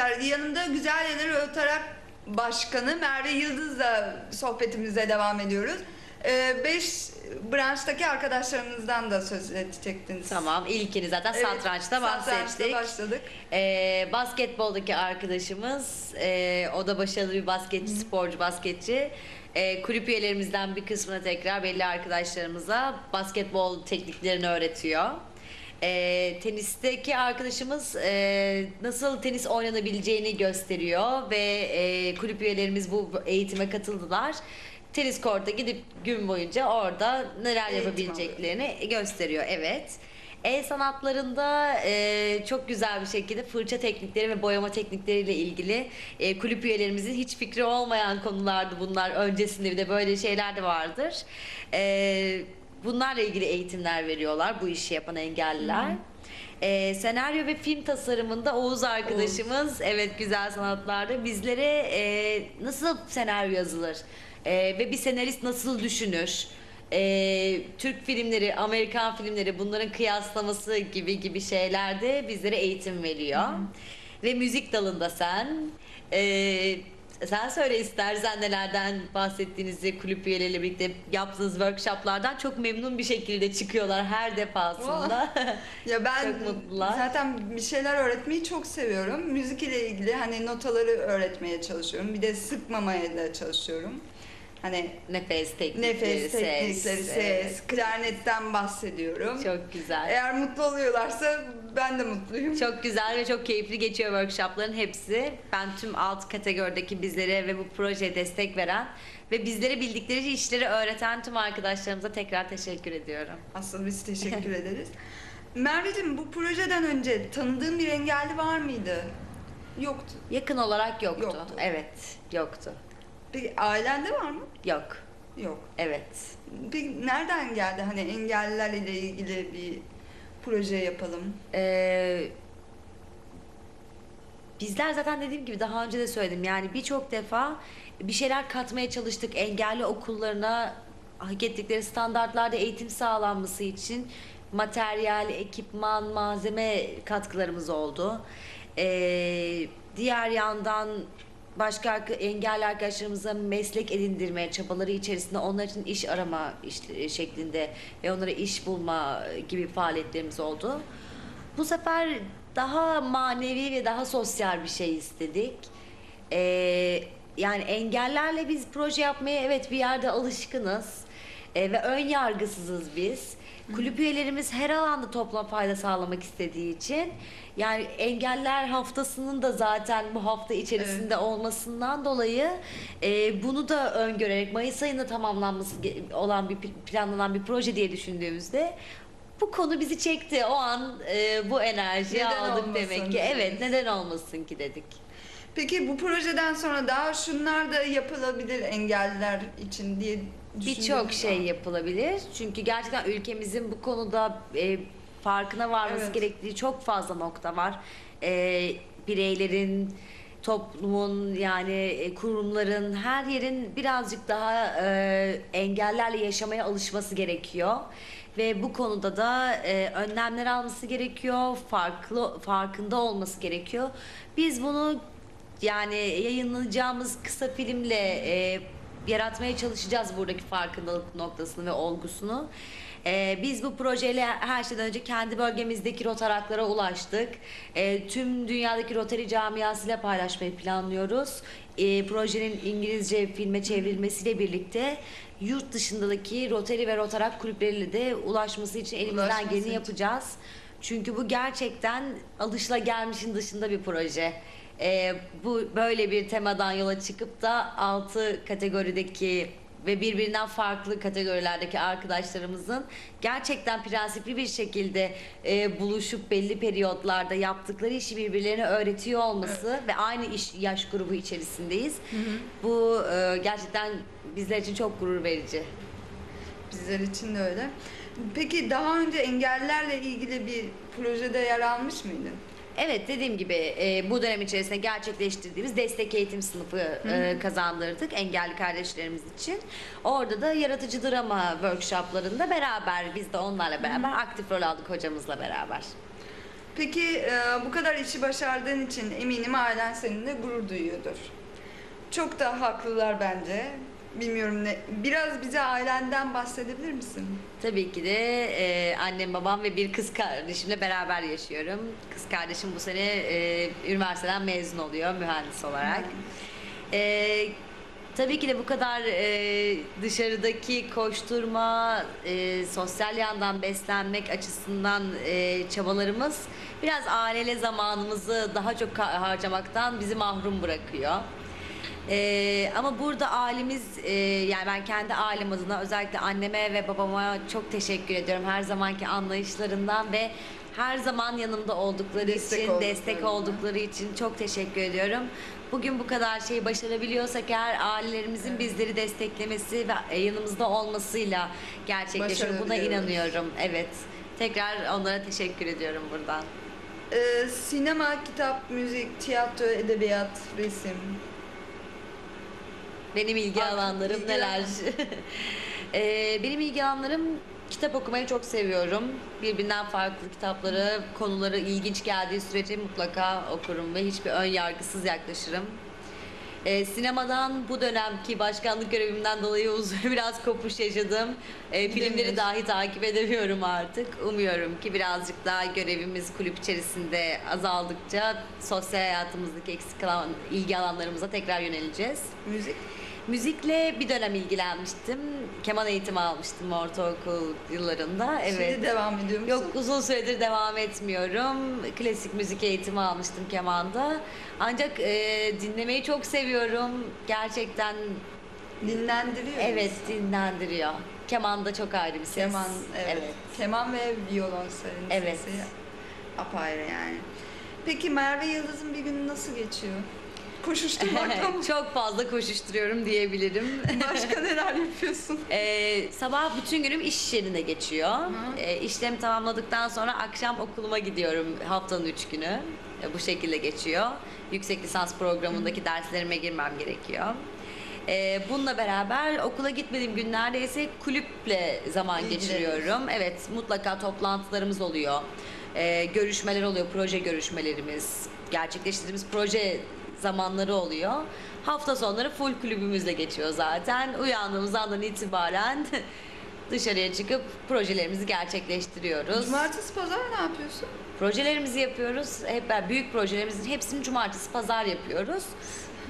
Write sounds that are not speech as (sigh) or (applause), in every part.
arkadaşlar. Yanımda Güzel Yerleri Ötarak Başkanı Merve Yıldız'la sohbetimize devam ediyoruz. Ee, beş branştaki arkadaşlarımızdan da söz edecektiniz. Tamam ilkini zaten Evet, satrançta bahsettik. Satrançta başladık. Ee, basketboldaki arkadaşımız, e, o da başarılı bir basketçi, sporcu basketçi. Ee, kulüp üyelerimizden bir kısmına tekrar belli arkadaşlarımıza basketbol tekniklerini öğretiyor. Ee, tenisteki arkadaşımız e, nasıl tenis oynanabileceğini gösteriyor ve e, kulüp üyelerimiz bu eğitime katıldılar. Tenis korta gidip gün boyunca orada neler Eğitim yapabileceklerini gösteriyor. Evet. El sanatlarında e, çok güzel bir şekilde fırça teknikleri ve boyama teknikleriyle ilgili e, kulüp üyelerimizin hiç fikri olmayan konulardı bunlar. Öncesinde bir de böyle şeyler de vardır. E, bunlarla ilgili eğitimler veriyorlar bu işi yapan engelliler. E, senaryo ve film tasarımında Oğuz arkadaşımız evet güzel sanatlarda bizlere e, nasıl senaryo yazılır e, ve bir senarist nasıl düşünür? Ee, Türk filmleri, Amerikan filmleri bunların kıyaslaması gibi gibi şeylerde bizlere eğitim veriyor. Ve müzik dalında sen ee, sen söyle istersen nelerden bahsettiğinizi kulüp üyeleriyle birlikte yaptığınız workshoplardan çok memnun bir şekilde çıkıyorlar her defasında. (laughs) Ya ben Çok mutlular. zaten bir şeyler öğretmeyi çok seviyorum. Müzik ile ilgili hani notaları öğretmeye çalışıyorum. Bir de sıkmamaya da çalışıyorum. Hani Nefes teknikleri, nefes teknikleri, ses, evet. klarnetten bahsediyorum. Çok güzel. Eğer mutlu oluyorlarsa ben de mutluyum. Çok güzel ve çok keyifli geçiyor workshopların hepsi. Ben tüm alt kategorideki bizlere ve bu projeye destek veren ve bizlere bildikleri işleri öğreten tüm arkadaşlarımıza tekrar teşekkür ediyorum. Asıl biz teşekkür (laughs) ederiz. Merveciğim bu projeden önce tanıdığın bir engelli var mıydı? Yoktu. Yakın olarak yoktu. Yoktu. Evet, yoktu. Peki ailende var mı? Yok. Yok. Evet. Peki nereden geldi hani engellilerle ilgili bir proje yapalım? Ee, bizler zaten dediğim gibi daha önce de söyledim yani birçok defa bir şeyler katmaya çalıştık engelli okullarına hak ettikleri standartlarda eğitim sağlanması için materyal, ekipman, malzeme katkılarımız oldu. Ee, diğer yandan başka arka- engelli arkadaşlarımıza meslek edindirme çabaları içerisinde onlar için iş arama iş- şeklinde ve onlara iş bulma gibi faaliyetlerimiz oldu. Bu sefer daha manevi ve daha sosyal bir şey istedik. Ee, yani engellerle biz proje yapmaya evet bir yerde alışkınız Ee, ve ön yargısızız biz. Kulüp üyelerimiz her alanda toplam fayda sağlamak istediği için yani engeller haftasının da zaten bu hafta içerisinde olmasından dolayı e, bunu da öngörerek Mayıs ayında tamamlanması ge- olan bir pl- planlanan bir proje diye düşündüğümüzde bu konu bizi çekti. O an e, bu enerjiyi Neden aldık olmasın demek ki. dediniz. Evet, neden olmasın ki dedik. Peki bu projeden sonra daha şunlar da yapılabilir engelliler için diye Birçok şey yapılabilir. Çünkü gerçekten ülkemizin bu konuda e, farkına varması Evet. gerektiği çok fazla nokta var. E, bireylerin, toplumun yani e, kurumların her yerin birazcık daha e, engellerle yaşamaya alışması gerekiyor. Ve bu konuda da e, önlemler alması gerekiyor, farklı farkında olması gerekiyor. Biz bunu yani yayınlayacağımız kısa filmle e, yaratmaya çalışacağız buradaki farkındalık noktasını ve olgusunu. E, biz bu projeyle her şeyden önce kendi bölgemizdeki rotaraklara ulaştık. E, tüm dünyadaki Rotary camiasıyla paylaşmayı planlıyoruz. E, projenin İngilizce filme çevrilmesiyle birlikte yurt dışındaki Rotary ve Rotarak kulüpleriyle de ulaşması için elimizden Ulaşması geleni için. yapacağız. Çünkü bu gerçekten alışılagelmişin dışında bir proje. Ee, bu böyle bir temadan yola çıkıp da altı kategorideki ve birbirinden farklı kategorilerdeki arkadaşlarımızın gerçekten prensipli bir şekilde e, buluşup belli periyotlarda yaptıkları işi birbirlerine öğretiyor olması ve aynı iş yaş grubu içerisindeyiz. Bu e, gerçekten bizler için çok gurur verici. Bizler için de öyle. Peki daha önce engellilerle ilgili bir projede yer almış mıydın? Evet dediğim gibi e, bu dönem içerisinde gerçekleştirdiğimiz destek eğitim sınıfı e, kazandırdık engelli kardeşlerimiz için. Orada da yaratıcı drama workshoplarında beraber biz de onlarla beraber aktif rol aldık hocamızla beraber. Peki e, bu kadar işi başardığın için eminim ailen seninle gurur duyuyordur. Çok da haklılar bence. Bilmiyorum ne. Biraz bize ailenden bahsedebilir misin? Tabii ki de e, annem, babam ve bir kız kardeşimle beraber yaşıyorum. Kız kardeşim bu sene e, üniversiteden mezun oluyor mühendis olarak. E, tabii ki de bu kadar e, dışarıdaki koşturma, e, sosyal yandan beslenmek açısından e, çabalarımız biraz aileyle zamanımızı daha çok harcamaktan bizi mahrum bırakıyor. Ee, ama burada ailemiz e, yani ben kendi ailem adına özellikle anneme ve babama çok teşekkür ediyorum her zamanki anlayışlarından ve her zaman yanımda oldukları Destek için, oldukları destek için. oldukları için çok teşekkür ediyorum. Bugün bu kadar şeyi başarabiliyorsak eğer ailelerimizin bizleri desteklemesi ve yanımızda olmasıyla gerçekleşiyor. Buna Başarabiliyoruz. inanıyorum. Evet. Tekrar onlara teşekkür ediyorum buradan. Ee, sinema, kitap, müzik, tiyatro, edebiyat, resim. Benim ilgi alanlarım ilgi neler? (laughs) Ee, benim ilgi alanlarım kitap okumayı çok seviyorum. Birbirinden farklı kitapları, konuları ilginç geldiği sürece mutlaka okurum ve hiçbir ön yargısız yaklaşırım. Ee, sinemadan bu dönemki başkanlık görevimden dolayı uzun (laughs) biraz kopuş yaşadım. Ee, filmleri dahi takip edemiyorum artık. Umuyorum ki birazcık daha görevimiz kulüp içerisinde azaldıkça sosyal hayatımızdaki eksik kalan ilgi alanlarımıza tekrar yöneleceğiz. Müzik. Müzikle bir dönem ilgilenmiştim. Keman eğitimi almıştım ortaokul yıllarında. Evet. Şimdi devam ediyor musun? Yok uzun süredir devam etmiyorum. Klasik müzik eğitimi almıştım kemanda. Ancak e, dinlemeyi çok seviyorum. Gerçekten Dinlendiriyor. evet dinlendiriyor. Keman da çok ayrı bir ses. Keman, evet. Keman ve violonsellin Evet. sesi apayrı yani. Peki Merve Yıldız'ın bir günü nasıl geçiyor? Koşuşturmakla (laughs) mı? çok fazla koşuşturuyorum diyebilirim. (laughs) Başka neler yapıyorsun? (laughs) Ee, sabah bütün günüm iş yerinde geçiyor. Ee, işlerimi tamamladıktan sonra akşam okuluma gidiyorum haftanın üç günü. Ee, bu şekilde geçiyor. Yüksek lisans programındaki derslerime girmem gerekiyor. Ee, bununla beraber okula gitmediğim günlerde ise kulüple zaman geçiriyorum. Evet mutlaka toplantılarımız oluyor. Ee, görüşmeler oluyor, proje görüşmelerimiz. Gerçekleştirdiğimiz proje zamanları oluyor. Hafta sonları full kulübümüzle geçiyor zaten. Uyandığımız andan itibaren (laughs) dışarıya çıkıp projelerimizi gerçekleştiriyoruz. Cumartesi pazar ne yapıyorsun? Projelerimizi yapıyoruz. Hep beraber büyük projelerimizin hepsini cumartesi pazar yapıyoruz.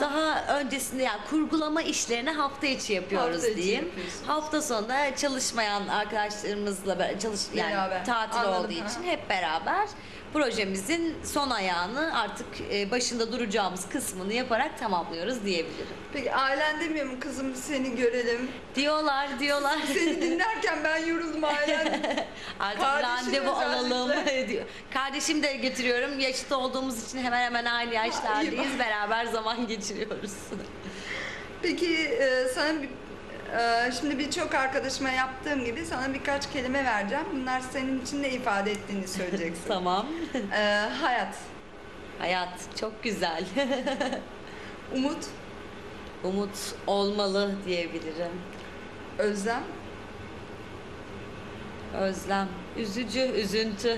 Daha öncesinde yani kurgulama işlerini hafta içi yapıyoruz Hafta içi diyeyim. yapıyorsunuz. Hafta sonu da çalışmayan arkadaşlarımızla çalış yani Beraber. tatil Anladım, olduğu ha. için hep beraber projemizin son ayağını artık e, başında duracağımız kısmını yaparak tamamlıyoruz diyebilirim. Peki ailen demiyor mu kızım seni görelim? Diyorlar, diyorlar. Seni dinlerken ben yoruldum ailen. (laughs) Artık Kardeşim randevu alalım özellikle. (laughs) diyor. Kardeşim de götürüyorum. Yaşıt olduğumuz için hemen hemen aynı yaşlardayız. Beraber zaman geçiriyoruz. Peki e, sana bir, e, şimdi birçok arkadaşıma yaptığım gibi sana birkaç kelime vereceğim. Bunlar senin için ne ifade ettiğini (laughs) söyleyeceksin. tamam. E, hayat, Hayat çok güzel. (laughs) umut, Umut olmalı diyebilirim. özlem, Özlem, üzücü, üzüntü.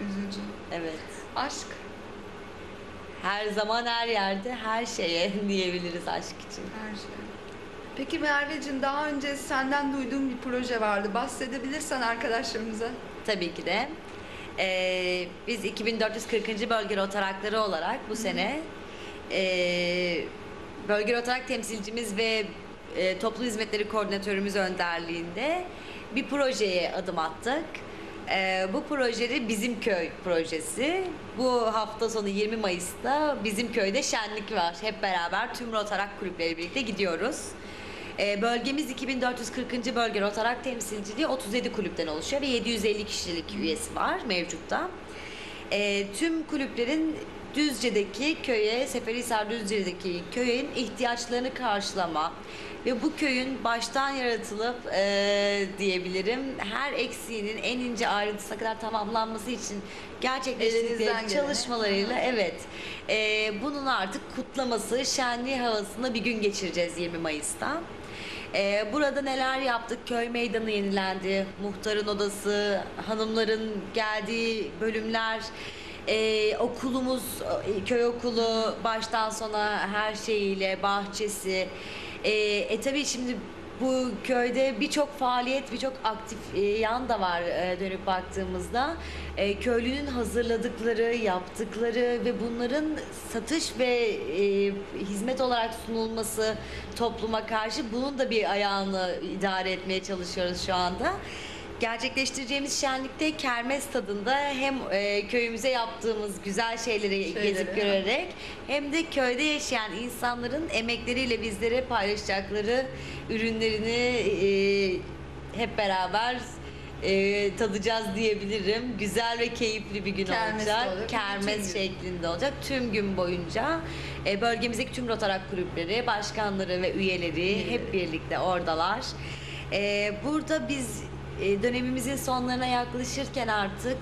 üzücü, Evet. aşk, Her zaman her yerde her şeye (laughs) diyebiliriz aşk için. her şey. Peki Merveciğim daha önce senden duyduğum bir proje vardı. Bahsedebilirsen arkadaşlarımıza. Tabii ki de. Ee, biz 2440. Bölge Rotarakları olarak bu sene ee, Bölge Rotarak temsilcimiz ve e, Toplu Hizmetleri Koordinatörümüz önderliğinde bir projeye adım attık. Ee, bu projede Bizim Köy projesi. Bu hafta sonu 20 Mayıs'ta Bizim Köy'de şenlik var. Hep beraber tüm Rotarak kulüpleri birlikte gidiyoruz. Ee, bölgemiz 2440. bölge Rotarak temsilciliği 37 kulüpten oluşuyor ve 750 kişilik üyesi var mevcutta. Ee, tüm kulüplerin Düzce'deki köye, Seferihisar Düzce'deki köyün ihtiyaçlarını karşılama ve bu köyün baştan yaratılıp e, diyebilirim her eksiğinin en ince ayrıntısına kadar tamamlanması için gerçekleştirdikleri çalışmalarıyla evet e, bunun artık kutlaması, şenliği havasında bir gün geçireceğiz 20 Mayıs'ta. Ee, burada neler yaptık? Köy meydanı yenilendi. Muhtarın odası, hanımların geldiği bölümler, ee, okulumuz, e, köy okulu baştan sona her şeyiyle, bahçesi. Ee, e tabii şimdi bu köyde birçok faaliyet, birçok aktif e, yan da var e, dönüp baktığımızda. E, köylünün hazırladıkları, yaptıkları ve bunların satış ve hizmet olarak sunulması topluma karşı bunun da bir ayağını idare etmeye çalışıyoruz şu anda. Gerçekleştireceğimiz şenlikte kermes tadında hem e, köyümüze yaptığımız güzel şeyleri Şeyleri, gezip görerek hem de köyde yaşayan insanların emekleriyle bizlere paylaşacakları ürünlerini e, hep beraber e, tadacağız diyebilirim. Güzel ve keyifli bir gün Kermesli olacak. olacak. Kermes Bütün gün. şeklinde olacak. Tüm gün boyunca e, bölgemizdeki tüm Rotarak kulüpleri, başkanları ve üyeleri hep birlikte oradalar. E, burada biz e, dönemimizin sonlarına yaklaşırken artık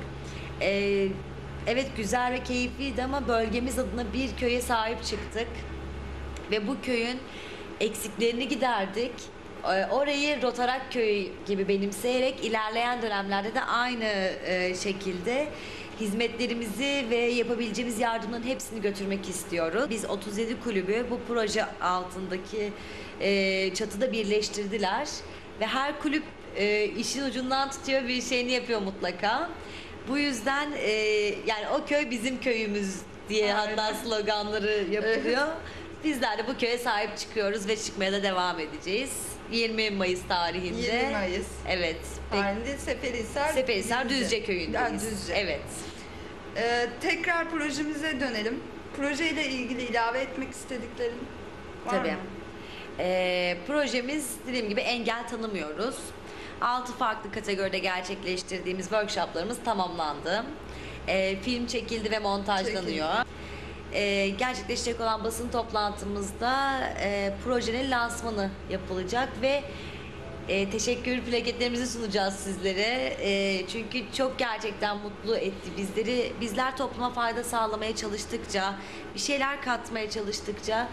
e, evet güzel ve keyifliydi ama bölgemiz adına bir köye sahip çıktık ve bu köyün eksiklerini giderdik. Ee, Orayı Rotarak Köyü gibi benimseyerek ilerleyen dönemlerde de aynı e, şekilde hizmetlerimizi ve yapabileceğimiz yardımların hepsini götürmek istiyoruz. Biz 37 kulübü bu proje altındaki e, çatıda birleştirdiler ve her kulüp e, işin ucundan tutuyor bir şeyini yapıyor mutlaka. Bu yüzden e, yani o köy bizim köyümüz diye Aynen. hatta sloganları yapılıyor. Bizler de bu köye sahip çıkıyoruz ve çıkmaya da devam edeceğiz. 20 Mayıs tarihinde. 20 Mayıs. Evet. Ve Halinde Seferihisar. Seferisar Düzce Ha, köyündeyiz. Düzce. Evet. Ee, tekrar projemize dönelim. Projeyle ilgili ilave etmek istediklerin var Tabii. mı? Ee, projemiz dediğim gibi engel tanımıyoruz. 6 farklı kategoride gerçekleştirdiğimiz workshoplarımız tamamlandı. Ee, film çekildi ve montajlanıyor. Ee, gerçekleşecek olan basın toplantımızda e, projenin lansmanı yapılacak ve e, teşekkür plaketlerimizi sunacağız sizlere. E, çünkü çok gerçekten mutlu etti bizleri. Bizler topluma fayda sağlamaya çalıştıkça, bir şeyler katmaya çalıştıkça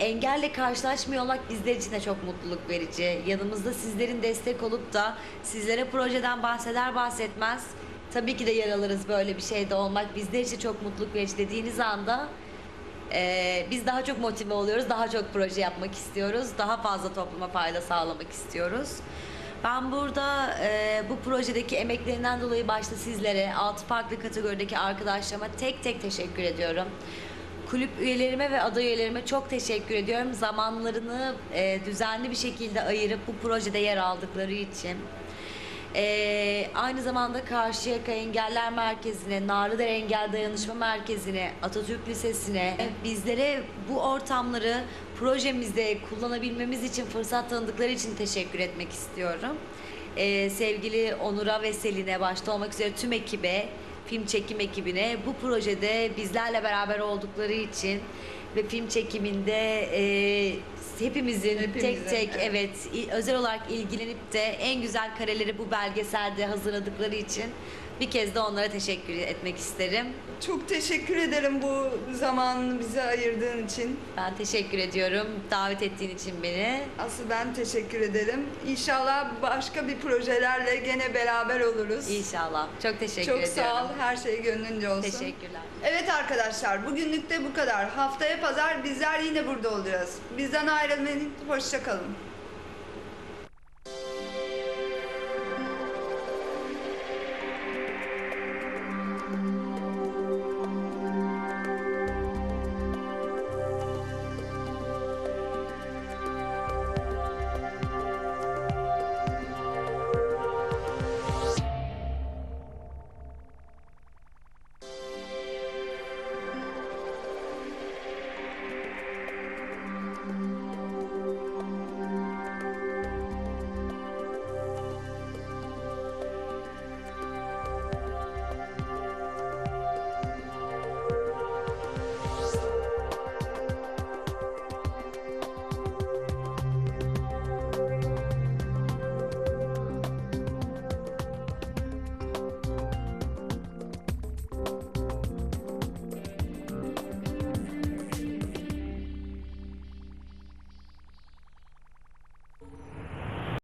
engelle karşılaşmıyor bizler için de çok mutluluk verici. Yanımızda sizlerin destek olup da sizlere projeden bahseder bahsetmez tabii ki de yer alırız böyle bir şeyde olmak bizler için çok mutluluk verici dediğiniz anda ee, biz daha çok motive oluyoruz, daha çok proje yapmak istiyoruz, daha fazla topluma fayda sağlamak istiyoruz. Ben burada e, bu projedeki emeklerinden dolayı başta sizlere, altı farklı kategorideki arkadaşlarıma tek tek teşekkür ediyorum. Kulüp üyelerime ve aday üyelerime çok teşekkür ediyorum. Zamanlarını e, düzenli bir şekilde ayırıp bu projede yer aldıkları için. Ee, aynı zamanda Karşıyaka Engeller Merkezi'ne, Narlıdere Engel Dayanışma Merkezi'ne, Atatürk Lisesi'ne bizlere bu ortamları projemizde kullanabilmemiz için fırsat tanıdıkları için teşekkür etmek istiyorum. Ee, sevgili Onur'a ve Selin'e başta olmak üzere tüm ekibe, film çekim ekibine bu projede bizlerle beraber oldukları için ve film çekiminde e, hepimizin Hepimizin, tek tek evet. evet özel olarak ilgilenip de en güzel kareleri bu belgeselde hazırladıkları için bir kez de onlara teşekkür etmek isterim. Çok teşekkür ederim bu zamanını bize ayırdığın için. Ben teşekkür ediyorum davet ettiğin için beni. Asıl ben teşekkür ederim. İnşallah başka bir projelerle gene beraber oluruz. İnşallah. Çok teşekkür Çok ediyorum. sağ ol. Her şey gönlünce olsun. Teşekkürler. Evet arkadaşlar bugünlük de bu kadar. Haftaya pazar bizler yine burada olacağız. Bizden ayrılmayın. Hoşça kalın.